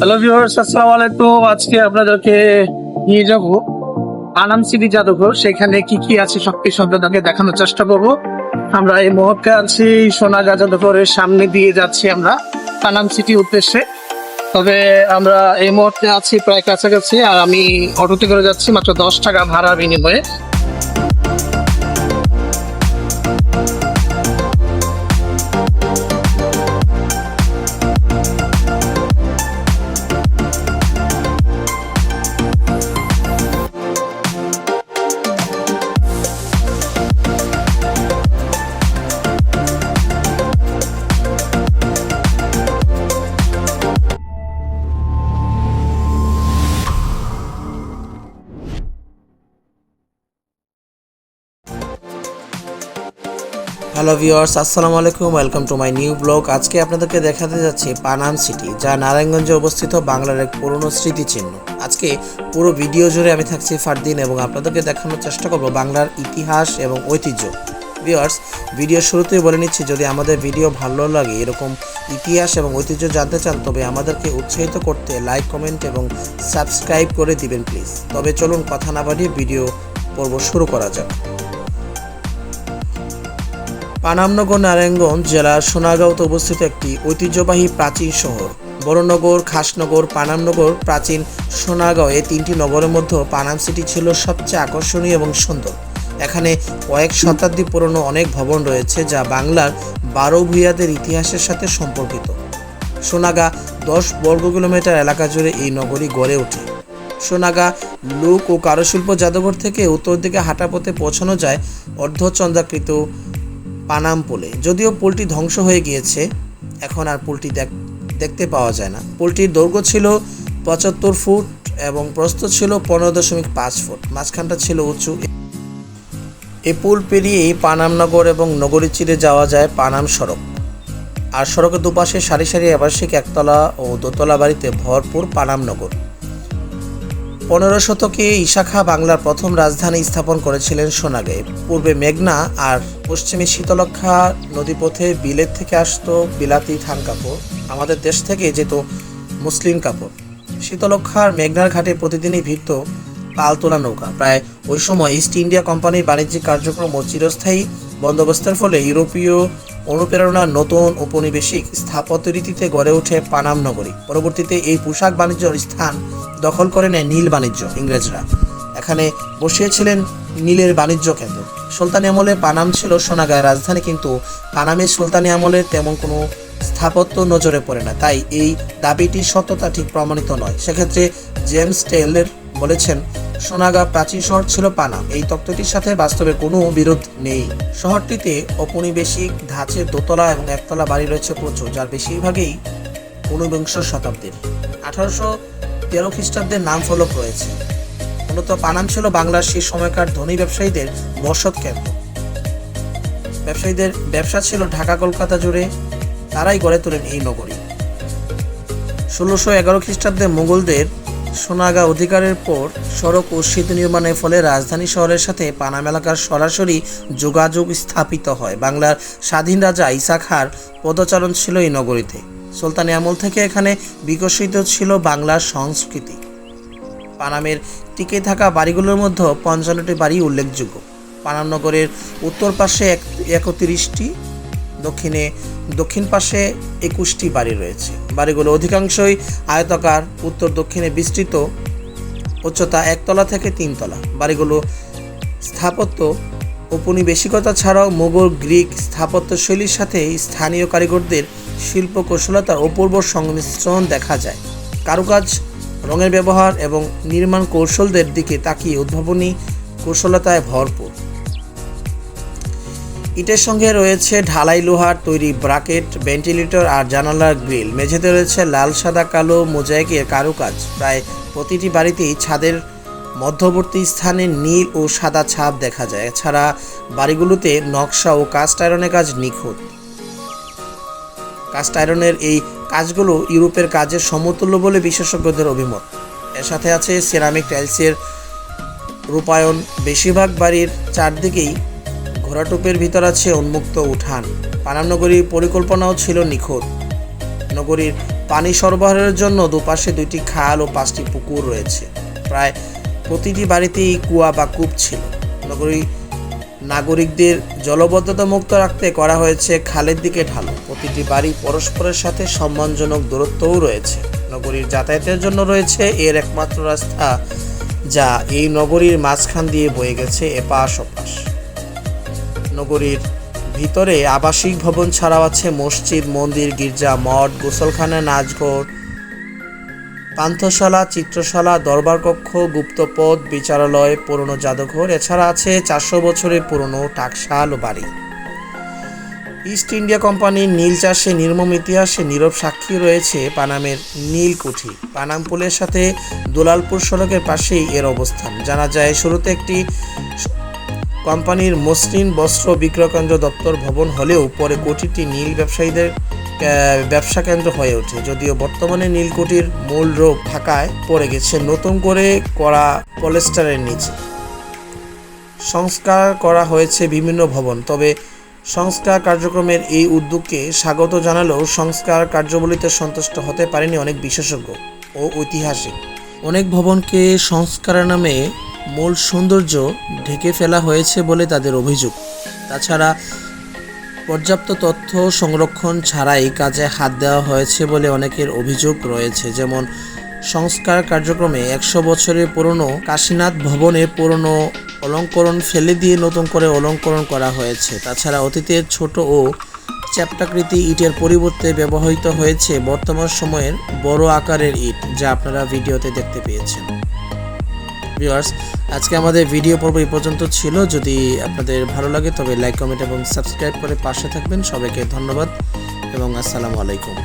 Hello viewers আসসালামু আলাইকুম। আজকে আপনাদেরকে নিয়ে যাব আনাম সিটি জাদুঘর। সেখানে কি কি আছে সবকিছু আপনাদেরকে দেখানোর চেষ্টা করব। আমরা এই মুহূর্তে আছি সোনাগা জাদুঘরের সামনে দিয়ে যাচ্ছি আমরা আনাম সিটি উদ্দেশ্যে। তবে আমরা এই মুহূর্তে আছি প্রায় কাছাকাছি, আর আমি অটোতে করে যাচ্ছি মাত্র দশ টাকা ভাড়া বিনিময়ে। হ্যালো ভিউয়ার্স আসসালামু আলাইকুম welcome to my new blog আজকে আপনাদেরকে দেখাতে যাচ্ছি পানাম সিটি যা নারায়ণগঞ্জে অবস্থিত বাংলার এক পুরনো স্মৃতিচিহ্ন। আজকে পুরো ভিডিও জুড়ে আমি থাকছি ফারদিন এবং আপনাদেরকে দেখানোর চেষ্টা করব বাংলার ইতিহাস এবং ঐতিহ্য। ভিউয়ার্স ভিডিও শুরুতেই বলে নিচ্ছি, যদি আমাদের ভিডিও ভালো লাগে, এরকম ইতিহাস এবং ঐতিহ্য জানতে চান, তবে আমাদেরকে উৎসাহিত করতে লাইক কমেন্ট এবং সাবস্ক্রাইব করে দিবেন প্লিজ তবে চলুন কথা না বাড়িয়ে ভিডিও পর্ব শুরু করা যাক। পানামনগর নারায়ণগঞ্জ জেলার সোনাগাঁওতে অবস্থিত একটি ঐতিহ্যবাহী প্রাচীন শহর। বড়নগর, খাসনগর, পানামনগর প্রাচীন সোনাগাঁও এই তিনটি নগরের মধ্যে পানাম সিটি ছিল সবচেয়ে আকর্ষণীয় এবং সুন্দর। এখানে কয়েক শতাব্দী পুরনো অনেক ভবন রয়েছে যা বাংলার বারো ভূঁইয়াদের ইতিহাসের সাথে সম্পর্কিত। সোনাগা দশ বর্গ কিলোমিটার এলাকা জুড়ে এই নগরী গড়ে ওঠে। সোনাগা লোক ও কারুশিল্প জাদুঘর থেকে উত্তর দিকে হাঁটা পথে পৌঁছানো যায় অর্ধচন্দ্রাকৃত পানাম পোলে। যদিও পুলটি ধ্বংস হয়ে গিয়েছে, এখন আর পুলটি দেখ- দেখতে পাওয়া যায় না। পুলটির দৈর্ঘ্য ছিল পঁচাত্তর ফুট এবং প্রস্থ ছিল পনেরো দশমিক পাঁচ ফুট। মাঝখানটা ছিল উঁচু। এ পুল পেরিয়েই পানামনগর এবং নগরী চিরে যাওয়া যায় পানাম সড়ক। আর সড়কের দুপাশে সারি সারি আবাসিক একতলা ও দোতলা বাড়িতে ভরপুর পানামনগর পনেরো শতকে ইশাখা বাংলার প্রথম রাজধানী স্থাপন করেছিলেন সোনাগে। পূর্বে মেঘনা আর পশ্চিমে শীতলক্ষা নদীপথে বিলেত থেকে আসতো বিলাতি থান কাপড়। আমাদের দেশ থেকে যেত মুসলিম কাপড়। শীতলক্ষার মেঘনার ঘাটে প্রতিদিনই ভিড়ত পালতোলা নৌকা। প্রায় ওই সময় ইস্ট ইন্ডিয়া কোম্পানির বাণিজ্যিক কার্যক্রম ও চিরস্থায়ী বন্দোবস্তের ফলে ইউরোপীয় অনুপ্রেরণার নতুন ঔপনিবেশিক স্থাপত্য রীতিতে গড়ে ওঠে পানাম নগরী। পরবর্তীতে এই পোশাক বাণিজ্যর স্থান দখল করে নেয় নীল বাণিজ্য ইংরেজরা। এখানে বসিয়েছিলেন নীলের বাণিজ্য কেন্দ্র। সুলতানি আমলে পানাম ছিল সোনাগাঁয়ের রাজধানী, কিন্তু পানামের সুলতানি আমলের তেমন কোনো স্থাপত্য নজরে পড়ে না। তাই এই দাবিটি সত্যতা ঠিক প্রমাণিত নয়। সেক্ষেত্রে জেমস টেলের বলেছেন, সোনাগা প্রাচীন শহর ছিল পানাম। এই তত্ত্বটির সাথে বাস্তবে কোনো বিরোধ নেই। শহরটিতে ঔপনিবেশিক ধাঁচের দোতলা এবং একতলা বাড়ি রয়েছে প্রচুর, যার বেশিরভাগই ঊনবিংশ শতাব্দীর। আঠারোশো তেরো খ্রিস্টাব্দের নাম ফলক রয়েছে। মূলত পানাম ছিল বাংলার সেই সময়কার ধনী ব্যবসায়ীদের বসত কেন্দ্র। ব্যবসায়ীদের ব্যবসা ছিল ঢাকা কলকাতা জুড়ে, তারাই গড়ে তোলেন এই নগরী। ষোলোশো এগারো খ্রিস্টাব্দে মুঘলদের সোনাগা অধিকারের পর সড়ক ও সেতু নির্মাণের ফলে রাজধানী শহরের সাথে পানাম এলাকার সরাসরি যোগাযোগ স্থাপিত হয়। বাংলার স্বাধীন রাজা ইসা খাঁর পদচারণ ছিল এই নগরীতে। সুলতানি আমল থেকে এখানে বিকশিত ছিল বাংলার সংস্কৃতি। পানামের টিকে থাকা বাড়িগুলোর মধ্যে পঞ্চান্নটি বাড়ি উল্লেখযোগ্য। পানাম নগরের উত্তর পাশে এক, একত্রিশটি, দক্ষিণে, দক্ষিণ পাশে একুশটি বাড়ি রয়েছে। বাড়িগুলো অধিকাংশই আয়তাকার, উত্তর দক্ষিণে বিস্তৃত, উচ্চতা একতলা থেকে তিনতলা। বাড়িগুলো স্থাপত্য, ঔপনিবেশিকতা ছাড়াও মোগল, গ্রিক স্থাপত্যশৈলীর সাথে স্থানীয় কারিগরদের শিল্প কৌশলতার অপূর্ব সংমিশ্রণ দেখা যায়। কারুকাজ, রঙের ব্যবহার এবং নির্মাণ কৌশলদের দিকে তাকিয়ে উদ্ভাবনী কৌশলতায় ভরপুর। ইটের সঙ্গে রয়েছে ঢালাই লোহার তৈরি ব্রাকেট, ভেন্টিলেটর আর জানালার গ্রিল। মেঝেতে রয়েছে লাল, সাদা, কালো মোজাইকের কারুকাজ। প্রায় প্রতিটি বাড়িতেই ছাদের মধ্যবর্তী স্থানে নীল ও সাদা ছাপ দেখা যায়। এছাড়া বাড়িগুলোতে নকশা ও কাস্ট আয়রনের কাজ নিখুঁত। কাস্ট আয়রনের এই কাজগুলো ইউরোপের কাজের সমতুল্য বলে বিশেষজ্ঞদের অভিমত। এর সাথে আছে সেরামিক টাইলসের রূপায়ণ। বেশিরভাগ বাড়ির চারদিকেই ঘোড়াটোপের ভিতর আছে উন্মুক্ত উঠান। পানাম নগরীর পরিকল্পনাও ছিল নিখুঁত। নগরীর পানি সরবরাহের জন্য দুপাশে দুইটি খাল ও পাঁচটি পুকুর রয়েছে। প্রায় প্রতিটি বাড়িতেই কুয়া বা কূপ ছিল। নগরী নাগরিকদের জলবদ্ধতা মুক্ত রাখতে করা হয়েছে খালের দিকে ঢালু। প্রতিটি বাড়ি পরস্পরের সাথে সম্মানজনক দূরত্বও রয়েছে। নগরীর যাতায়াতের জন্য রয়েছে এর একমাত্র রাস্তা, যা এই নগরীর মাঝখান দিয়ে বয়ে গেছে এপাশ ওপাশ। নগরীর ভিতরে আবাসিক ভবন ছাড়াও আছে মসজিদ, মন্দির, গির্জা, মঠ, গোসলখানা, নাচঘর পান্থশালা, চিত্রশালা দরবার কক্ষ গুপ্তপদ, বিচারালয়, পুরনো জাদুঘর, এছাড়া আছে চারশো বছরের পুরনো টাকশাল বাড়ি। ইস্ট ইন্ডিয়া কোম্পানির নীল চাষে নির্মম ইতিহাসে নীরব সাক্ষী রয়েছে পানামের নীলকুঠি। পানাম পুলের সাথে দুলালপুর সড়কের পাশেই এর অবস্থান। জানা যায়, শুরুতে একটি কোম্পানির মসৃণ বস্ত্র বিক্রয় কেন্দ্র দপ্তর ভবন হলেও পরে কোটিটি নীল ব্যবসায়ীদের ব্যবসা কেন্দ্র হয়ে ওঠে। যদিও বর্তমানে নীলকুঠির মূল রোগ ঢাকায় পড়ে গেছে, নতুন করে করা পলেস্টারের নিচে। সংস্কার করা হয়েছে বিভিন্ন ভবন, তবে সংস্কার কার্যক্রমের এই উদ্যোগকে স্বাগত জানালেও সংস্কার কার্যাবলীতে সন্তুষ্ট হতে পারেনি অনেক বিশেষজ্ঞ ও ঐতিহাসিক। অনেক ভবনকে সংস্কারের নামে মূল সৌন্দর্য ঢেকে ফেলা হয়েছে বলে তাদের অভিযোগ। তাছাড়া পর্যাপ্ত তথ্য সংরক্ষণ ছাড়াই কাজে হাত দেওয়া হয়েছে বলে অনেকের অভিযোগ রয়েছে। যেমন, সংস্কার কার্যক্রমে একশো বছরের পুরনো কাশীনাথ ভবনে পুরনো অলঙ্করণ ফেলে দিয়ে নতুন করে অলঙ্করণ করা হয়েছে। তাছাড়া অতীতের ছোট ও চ্যাপ্টাকৃতি ইটের পরিবর্তে ব্যবহৃত হয়েছে বর্তমান সময়ের বড় আকারের ইট, যা আপনারা ভিডিওতে দেখতে পেয়েছেন। ভিউয়ার্স আজকে আমাদের ভিডিও পর্ব এই পর্যন্ত ছিল। যদি আপনাদের ভালো লাগে, তবে লাইক কমেন্ট এবং সাবস্ক্রাইব করে পাশে থাকবেন। সবাইকে ধন্যবাদ এবং আসসালামু আলাইকুম।